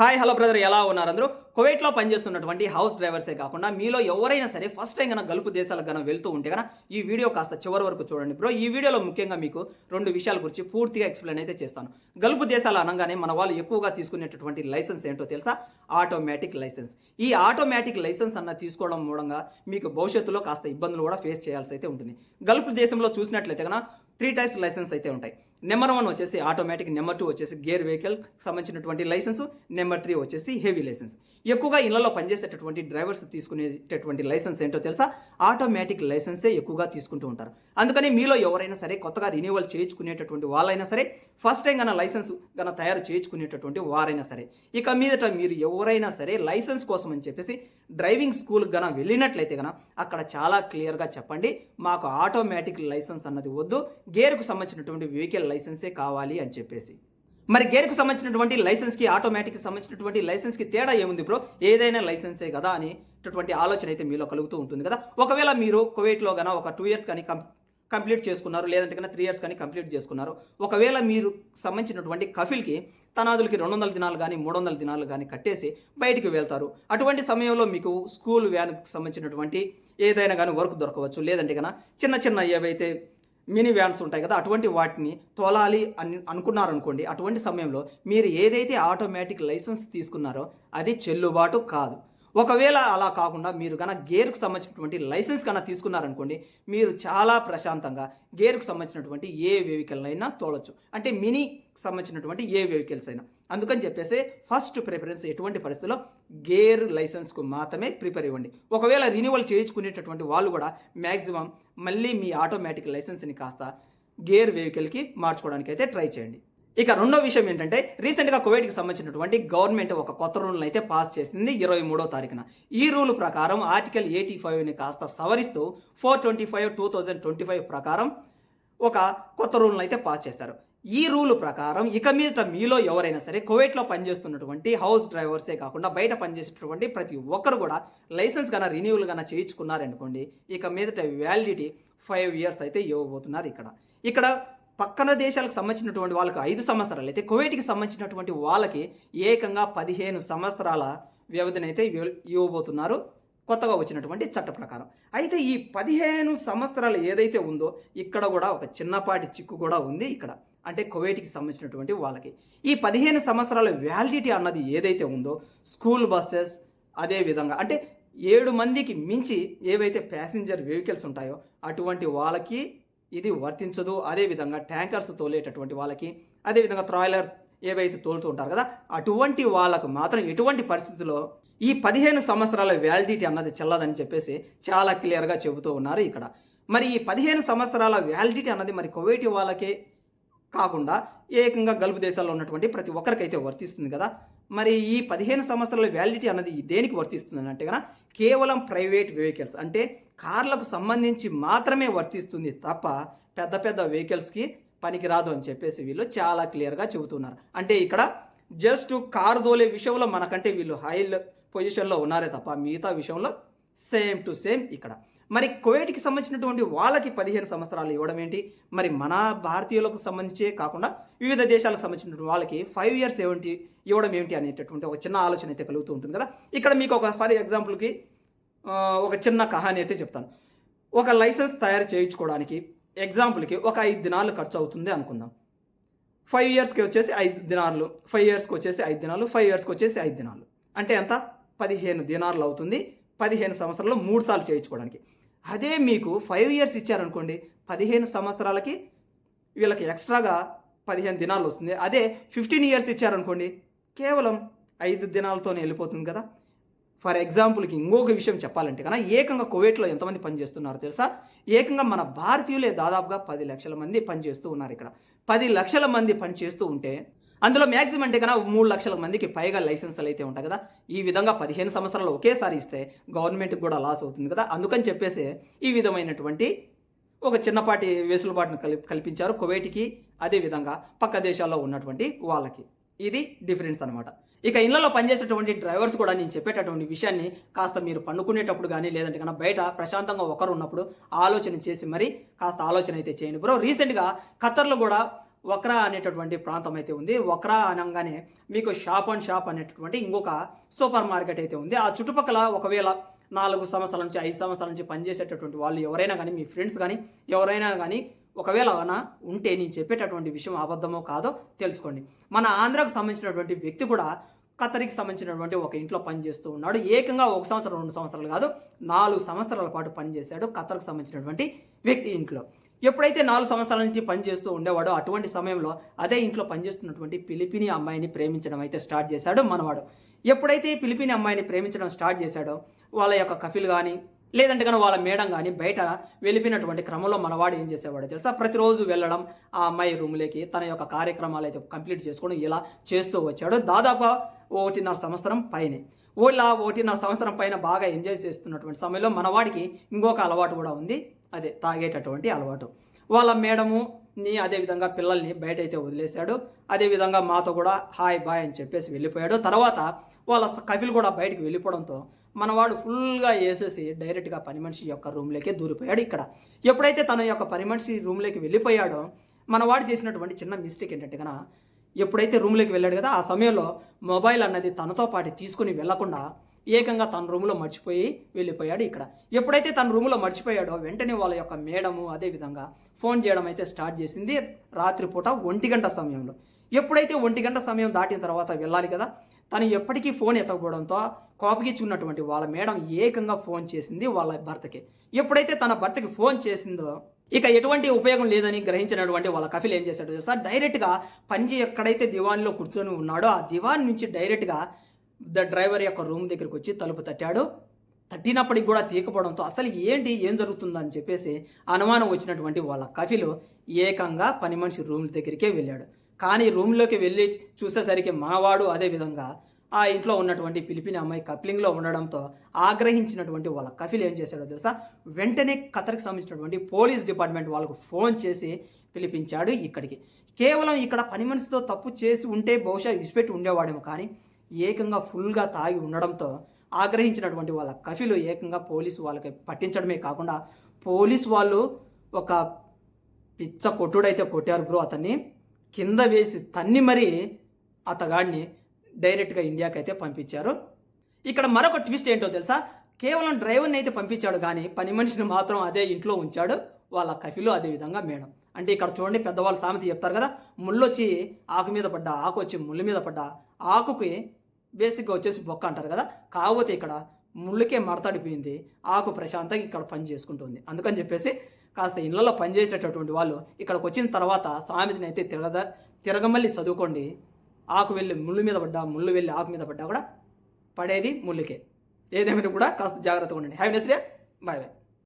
Hi hello brother ఎలా ఉన్నారు అందరూ? కువైట్లో పనిచేస్తున్నటువంటి హౌస్ డ్రైవర్సే కాకుండా మీలో ఎవరైనా సరే ఫస్ట్ టైం కనుక గల్ఫ్ దేశాలకు కనుక వెళ్తూ ఉంటే కనుక ఈ వీడియో కాస్త చివరి వరకు చూడండి బ్రో ఈ వీడియోలో ముఖ్యంగా మీకు రెండు విషయాల గురించి పూర్తిగా ఎక్స్ప్లెయిన్ అయితే చేస్తాను. గల్ఫ్ దేశాలు అనగానే మన వాళ్ళు ఎక్కువగా తీసుకునేటటువంటి లైసెన్స్ ఏంటో తెలుసా? ఆటోమేటిక్ లైసెన్స్ ఈ ఆటోమేటిక్ లైసెన్స్ అన్న తీసుకోవడం మూలంగా మీకు భవిష్యత్తులో కాస్త ఇబ్బందులు కూడా ఫేస్ చేయాల్సి అయితే ఉంటుంది. గల్ఫ్ దేశంలో చూసినట్లయితే కనుక త్రీ టైప్స్ లైసెన్స్ అయితే ఉంటాయి. నెంబర్ వన్ వచ్చేసి ఆటోమేటిక్ నెంబర్ టూ వచ్చేసి గేర్ వెహికల్ సంబంధించినటువంటి లైసెన్స్. నెంబర్ త్రీ వచ్చేసి హెవీ లైసెన్స్. ఎక్కువగా ఇళ్ళలో పనిచేసేటటువంటి డ్రైవర్స్ తీసుకునేటటువంటి లైసెన్స్ ఏంటో తెలుసా? ఆటోమేటిక్ లైసెన్సే ఎక్కువగా తీసుకుంటూ ఉంటారు. అందుకని మీలో ఎవరైనా సరే కొత్తగా రెన్యువల్ చేయించుకునేటటువంటి వాళ్ళైనా సరే ఫస్ట్ టైం కన్నా లైసెన్స్ కన్నా తయారు చేయించుకునేటటువంటి వారైనా సరే ఇక మీదట మీరు ఎవరైనా సరే లైసెన్స్ కోసం అని చెప్పేసి డ్రైవింగ్ స్కూల్ గన వెళ్ళినట్లయితే గన అక్కడ చాలా క్లియర్గా చెప్పండి. మాకు ఆటోమేటిక్ లైసెన్స్ అన్నది వద్దు. గేర్కు సంబంధించినటువంటి వెహికల్ లైసెన్సే కావాలి అని చెప్పేసి. మరి గేర్కు సంబంధించినటువంటి లైసెన్స్కి ఆటోమేటిక్కి సంబంధించినటువంటి లైసెన్స్కి తేడా ఏముంది బ్రో? ఏదైనా లైసెన్సే కదా అని అటువంటి ఆలోచన అయితే మీలో కలుగుతూ ఉంటుంది కదా? ఒకవేళ మీరు కువైట్లో గన ఒక టూ ఇయర్స్ కానీ కంప్లీట్ చేసుకున్నారు లేదంటే కన్నా త్రీ ఇయర్స్ కానీ కంప్లీట్ చేసుకున్నారు. ఒకవేళ మీరు సంబంధించినటువంటి కఫిల్కి తనాదులకి రెండు వందల దినాలు కానీ మూడు వందల దినాలు కానీ కట్టేసి బయటికి వెళ్తారు. అటువంటి సమయంలో మీకు స్కూల్ వ్యాన్కి సంబంధించినటువంటి ఏదైనా కానీ వర్క్ దొరకవచ్చు. లేదంటే కన్నా చిన్న చిన్న ఏవైతే మినీ వ్యాన్స్ ఉంటాయి కదా అటువంటి వాటిని తోలాలి అని అనుకున్నారనుకోండి అటువంటి సమయంలో మీరు ఏదైతే ఆటోమేటిక్ లైసెన్స్ తీసుకున్నారో అది చెల్లుబాటు కాదు. ఒకవేళ అలా కాకుండా మీరు కనుక గేర్కు సంబంధించినటువంటి లైసెన్స్ కన్నా తీసుకున్నారనుకోండి మీరు చాలా ప్రశాంతంగా గేర్కు సంబంధించినటువంటి ఏ వెహికల్ అయినా తోలొచ్చు. అంటే మినీ సంబంధించినటువంటి ఏ వెహికల్స్ అయినా. అందుకని చెప్పేసి ఫస్ట్ ప్రిఫరెన్స్ ఎటువంటి పరిస్థితుల్లో గేర్ లైసెన్స్కు మాత్రమే ప్రిపేర్ ఇవ్వండి. ఒకవేళ రినివల్ చేయించుకునేటటువంటి వాళ్ళు కూడా మ్యాక్సిమం మళ్ళీ మీ ఆటోమేటిక్ లైసెన్స్ని కాస్త గేర్ వెహికల్కి మార్చుకోవడానికి అయితే ట్రై చేయండి. ఇక రెండో విషయం ఏంటంటే రీసెంట్గా కువైట్కి సంబంధించినటువంటి గవర్నమెంట్ ఒక కొత్త రూల్ని అయితే పాస్ చేసింది ఇరవై మూడో తారీఖున. ఈ రూల్ ప్రకారం ఆర్టికల్ ఎయిటీ ఫైవ్ని కాస్త సవరిస్తూ four twenty five two thousand twenty five ప్రకారం ఒక కొత్త రూల్ని అయితే పాస్ చేశారు. ఈ రూల్ ప్రకారం ఇక మీదట మీలో ఎవరైనా సరే కువైట్లో పనిచేస్తున్నటువంటి హౌస్ డ్రైవర్సే కాకుండా బయట పనిచేసేటటువంటి ప్రతి ఒక్కరు కూడా లైసెన్స్ కన్నా రిన్యూవల్ కన్నా చేయించుకున్నారనుకోండి ఇక మీదట వ్యాలిడిటీ ఫైవ్ ఇయర్స్ అయితే ఇవ్వబోతున్నారు ఇక్కడ. ఇక్కడ పక్కన దేశాలకు సంబంధించినటువంటి వాళ్ళకి ఐదు సంవత్సరాలు అయితే కువైట్కి సంబంధించినటువంటి వాళ్ళకి ఏకంగా పదిహేను సంవత్సరాల వ్యవధినైతే అయితే ఇవ్వబోతున్నారు కొత్తగా వచ్చినటువంటి చట్ట ప్రకారం. అయితే ఈ పదిహేను సంవత్సరాలు ఏదైతే ఉందో ఇక్కడ కూడా ఒక చిన్నపాటి చిక్కు కూడా ఉంది ఇక్కడ. అంటే కువైట్కి సంబంధించినటువంటి వాళ్ళకి. ఈ పదిహేను సంవత్సరాల వ్యాలిడిటీ అన్నది ఏదైతే ఉందో స్కూల్ బస్సెస్ అదే విధంగా అంటే ఏడు మందికి మించి ఏవైతే ప్యాసింజర్ వెహికల్స్ ఉంటాయో అటువంటి వాళ్ళకి ఇది వర్తించదు. అదేవిధంగా ట్యాంకర్స్ తోలేటటువంటి వాళ్ళకి అదేవిధంగా ట్రాయిలర్ ఏవైతే తోలుతూ ఉంటారు కదా అటువంటి వాళ్ళకు మాత్రం ఎటువంటి పరిస్థితుల్లో ఈ పదిహేను సంవత్సరాల వ్యాలిడిటీ అన్నది చెల్లదని చెప్పేసి చాలా క్లియర్గా చెబుతూ ఉన్నారు ఇక్కడ. మరి ఈ పదిహేను సంవత్సరాల వ్యాలిడిటీ అన్నది మరి కువైటి వాళ్ళకే కాకుండా ఏకంగా గల్ఫ్ దేశాల్లో ఉన్నటువంటి ప్రతి ఒక్కరికైతే వర్తిస్తుంది కదా. మరి ఈ పదిహేను సంవత్సరాల వ్యాలిడిటీ అన్నది దేనికి వర్తిస్తుంది అంటే కదా కేవలం ప్రైవేట్ వెహికల్స్ అంటే కార్లకు సంబంధించి మాత్రమే వర్తిస్తుంది తప్ప పెద్ద పెద్ద వెహికల్స్కి పనికిరాదు అని చెప్పేసి వీళ్ళు చాలా క్లియర్గా చెబుతున్నారు. అంటే ఇక్కడ జస్ట్ కారు తోలే విషయంలో మనకంటే వీళ్ళు హై పొజిషన్లో ఉన్నారే తప్ప మిగతా విషయంలో సేమ్ టు సేమ్ ఇక్కడ. మరి కువైట్కి సంబంధించినటువంటి వాళ్ళకి పదిహేను సంవత్సరాలు ఇవ్వడం ఏంటి? మరి మన భారతీయులకు సంబంధించే కాకుండా వివిధ దేశాలకు సంబంధించినటువంటి వాళ్ళకి ఫైవ్ ఇయర్స్ ఏమిటి ఇవ్వడం ఏమిటి అనేటటువంటి ఒక చిన్న ఆలోచన అయితే కలుగుతూ ఉంటుంది కదా. ఇక్కడ మీకు ఒక ఫర్ ఎగ్జాంపుల్కి ఒక చిన్న కహాని అయితే చెప్తాను. ఒక లైసెన్స్ తయారు చేయించుకోవడానికి ఎగ్జాంపుల్కి ఒక ఐదు దినాలు ఖర్చు అవుతుంది అనుకుందాం. ఫైవ్ ఇయర్స్కి వచ్చేసి ఐదు దినాలు ఫైవ్ ఇయర్స్కి వచ్చేసి ఐదు దినాలు ఫైవ్ ఇయర్స్కి వచ్చేసి ఐదు దినాలు. అంటే ఎంత? పదిహేను దినాలు అవుతుంది. పదిహేను సంవత్సరాలు మూడు సార్లు చేయించుకోవడానికి. అదే మీకు ఫైవ్ ఇయర్స్ ఇచ్చారనుకోండి పదిహేను సంవత్సరాలకి వీళ్ళకి ఎక్స్ట్రాగా పదిహేను దినాలు వస్తుంది. అదే ఫిఫ్టీన్ ఇయర్స్ ఇచ్చారనుకోండి కేవలం ఐదు దినాలతోనే వెళ్ళిపోతుంది కదా. ఫర్ ఎగ్జాంపుల్కి ఇంకొక విషయం చెప్పాలంటే కన్నా ఏకంగా కువైట్లో ఎంతమంది పనిచేస్తున్నారో తెలుసా? ఏకంగా మన భారతీయులే దాదాపుగా పది లక్షల మంది పనిచేస్తూ ఉన్నారు ఇక్కడ. పది లక్షల మంది పనిచేస్తూ ఉంటే అందులో మ్యాక్సిమం అంటే కన్నా మూడు లక్షల మందికి పైగా లైసెన్సులు అయితే ఉంటాయి కదా. ఈ విధంగా పదిహేను సంవత్సరాలు ఒకేసారి ఇస్తే గవర్నమెంట్కి కూడా లాస్ అవుతుంది కదా. అందుకని చెప్పేసి ఈ విధమైనటువంటి ఒక చిన్నపాటి వెసులుబాటును కల్పి కల్పించారు కువైట్కి అదేవిధంగా పక్క దేశాల్లో ఉన్నటువంటి వాళ్ళకి. ఇది డిఫరెన్స్ అనమాట ఇక ఇళ్ళలో పనిచేసేటువంటి డ్రైవర్స్ కూడా నేను చెప్పేటటువంటి విషయాన్ని కాస్త మీరు పండుకునేటప్పుడు కానీ లేదంటే కన్నా బయట ప్రశాంతంగా ఒకరు ఉన్నప్పుడు ఆలోచన చేసి మరి కాస్త ఆలోచన అయితే చేయండి బ్రో. రీసెంట్గా ఖత్తర్లో కూడా వక్రా అనేటటువంటి ప్రాంతం అయితే ఉంది. వక్రా అనగానే మీకు షాప్ అండ్ షాప్ అనేటటువంటి ఇంకొక సూపర్ మార్కెట్ అయితే ఉంది. ఆ చుట్టుపక్కల ఒకవేళ నాలుగు సంవత్సరాల నుంచి ఐదు సంవత్సరాల నుంచి పనిచేసేటటువంటి వాళ్ళు ఎవరైనా కానీ మీ ఫ్రెండ్స్ కానీ ఎవరైనా కానీ ఒకవేళ అయినా ఉంటే నేను చెప్పేటటువంటి విషయం అబద్ధమో కాదో తెలుసుకోండి. మన ఆంధ్రాకు సంబంధించినటువంటి వ్యక్తి కూడా ఖతరికి సంబంధించినటువంటి ఒక ఇంట్లో పనిచేస్తూ ఉన్నాడు. ఏకంగా ఒక సంవత్సరం రెండు సంవత్సరాలు కాదు నాలుగు సంవత్సరాల పాటు పనిచేశాడు ఖతర్కి సంబంధించినటువంటి వ్యక్తి ఇంట్లో. ఎప్పుడైతే నాలుగు సంవత్సరాల నుంచి పనిచేస్తూ ఉండేవాడో అటువంటి సమయంలో అదే ఇంట్లో పనిచేస్తున్నటువంటి పిలిపిని అమ్మాయిని ప్రేమించడం అయితే స్టార్ట్ చేశాడు మనవాడు. ఎప్పుడైతే ఈ పిలిపిని అమ్మాయిని ప్రేమించడం స్టార్ట్ చేశాడో వాళ్ళ యొక్క కఫిల్ కానీ లేదంటే కానీ వాళ్ళ మేడం కానీ బయట వెళ్ళిపోయినటువంటి క్రమంలో మనవాడు ఏం చేసేవాడు తెలుసా? ప్రతిరోజు వెళ్ళడం ఆ అమ్మాయి రూమ్లోకి తన యొక్క కార్యక్రమాలు అయితే కంప్లీట్ చేసుకోవడం ఇలా చేస్తూ వచ్చాడు. దాదాపు ఒకటిన్నర సంవత్సరం పైనే. ఓలా ఒకటిన్నర సంవత్సరం పైన బాగా ఎంజాయ్ చేస్తున్నటువంటి సమయంలో మనవాడికి ఇంకొక అలవాటు కూడా ఉంది. అదే తాగేటటువంటి అలవాటు. వాళ్ళ మేడము ని అదేవిధంగా పిల్లల్ని బయట అయితే వదిలేశాడు అదేవిధంగా మాతో కూడా హాయ్ బాయ్ అని చెప్పేసి వెళ్ళిపోయాడు. తర్వాత వాళ్ళ కఫిల్ కూడా బయటకు వెళ్ళిపోవడంతో మనవాడు ఫుల్గా వేసేసి డైరెక్ట్గా పని మనిషి యొక్క రూమ్లోకి దూరిపోయాడు ఇక్కడ. ఎప్పుడైతే తన యొక్క పని మనిషి రూమ్లోకి వెళ్ళిపోయాడో మనవాడు చేసినటువంటి చిన్న మిస్టేక్ ఏంటంటే ఎప్పుడైతే రూమ్లోకి వెళ్ళాడు కదా ఆ సమయంలో మొబైల్ అన్నది తనతో పాటు తీసుకుని వెళ్ళకుండా ఏకంగా తన రూమ్లో మర్చిపోయి వెళ్ళిపోయాడు ఇక్కడ. ఎప్పుడైతే తన రూమ్లో మర్చిపోయాడో వెంటనే వాళ్ళ యొక్క మేడము అదేవిధంగా ఫోన్ చేయడం అయితే స్టార్ట్ చేసింది రాత్రిపూట ఒంటి గంట సమయంలో. ఎప్పుడైతే ఒంటి గంట సమయం దాటిన తర్వాత వెళ్ళాలి కదా తను ఎప్పటికీ ఫోన్ ఎత్తకపోవడంతో కోపగించుకున్నటువంటి వాళ్ళ మేడం ఏకంగా ఫోన్ చేసింది వాళ్ళ భర్తకి. ఎప్పుడైతే తన భర్తకి ఫోన్ చేసిందో ఇక ఎటువంటి ఉపయోగం లేదని గ్రహించినటువంటి వాళ్ళ కఫిల్ ఏం చేశాడు తెలుసా? డైరెక్ట్గా పంజి ఎక్కడైతే దివాన్లో కూర్చొని ఉన్నాడో ఆ దివాన్ నుంచి డైరెక్ట్గా ద డ్రైవర్ యొక్క రూమ్ దగ్గరికి వచ్చి తలుపు తట్టాడు. తట్టినప్పటికి కూడా తీయకపోవడంతో అసలు ఏంటి ఏం జరుగుతుందని చెప్పేసి అనుమానం వచ్చినటువంటి వాళ్ళ కఫిలు ఏకంగా పని మనిషి రూమ్ దగ్గరికే వెళ్ళాడు. కానీ రూమ్లోకి వెళ్ళి చూసేసరికి మనవాడు అదేవిధంగా ఆ ఇంట్లో ఉన్నటువంటి పిలిపిన అమ్మాయి కప్లింగ్లో ఉండడంతో ఆగ్రహించినటువంటి వాళ్ళ కఫిల్ ఏం చేశాడో తెలుసా? వెంటనే ఖతర్కి సంబంధించినటువంటి పోలీస్ డిపార్ట్మెంట్ వాళ్ళకు ఫోన్ చేసి పిలిపించాడు ఇక్కడికి. కేవలం ఇక్కడ పని మనిషితో తప్పు చేసి ఉంటే బహుశా విసిపెట్టి ఉండేవాడేమో కానీ ఏకంగా ఫుల్గా తాగి ఉండడంతో ఆగ్రహించినటువంటి వాళ్ళ కఫీలు ఏకంగా పోలీసు వాళ్ళకి పట్టించడమే కాకుండా పోలీసు వాళ్ళు ఒక పిచ్చ కొట్టుడైతే కొట్టారు బ్రో అతన్ని. కింద వేసి తన్ని మరీ అతగాడిని డైరెక్ట్గా ఇండియాకి అయితే పంపించారు. ఇక్కడ మరొక ట్విస్ట్ ఏంటో తెలుసా? కేవలం డ్రైవర్ని అయితే పంపించాడు కానీ పని మనిషిని మాత్రం అదే ఇంట్లో ఉంచాడు వాళ్ళ కఫిలు అదే విధంగా మేడం. అంటే ఇక్కడ చూడండి పెద్దవాళ్ళు సామెత చెప్తారు కదా ముళ్ళొచ్చి ఆకు మీద పడ్డా ఆకు వచ్చి ముళ్ళు మీద పడ్డా ఆకుకి బేసిక్గా వచ్చేసి బొక్క అంటారు కదా? కాకపోతే ఇక్కడ ముళ్ళుకే మడతడిపోయింది. ఆకు ప్రశాంతంగా ఇక్కడ పని చేసుకుంటుంది. అందుకని చెప్పేసి కాస్త ఇళ్ళలో పనిచేసేటటువంటి వాళ్ళు ఇక్కడికి వచ్చిన తర్వాత సామెతని అయితే తిరగద తిరగమల్లి చదువుకోండి. ఆకు వెళ్ళి ముళ్ళు మీద పడ్డా ముళ్ళు వెళ్ళి ఆకు మీద పడ్డా కూడా పడేది ముళ్ళకే. ఏదేమైనా కూడా కాస్త జాగ్రత్తగా ఉండండి. Have nice day bye bye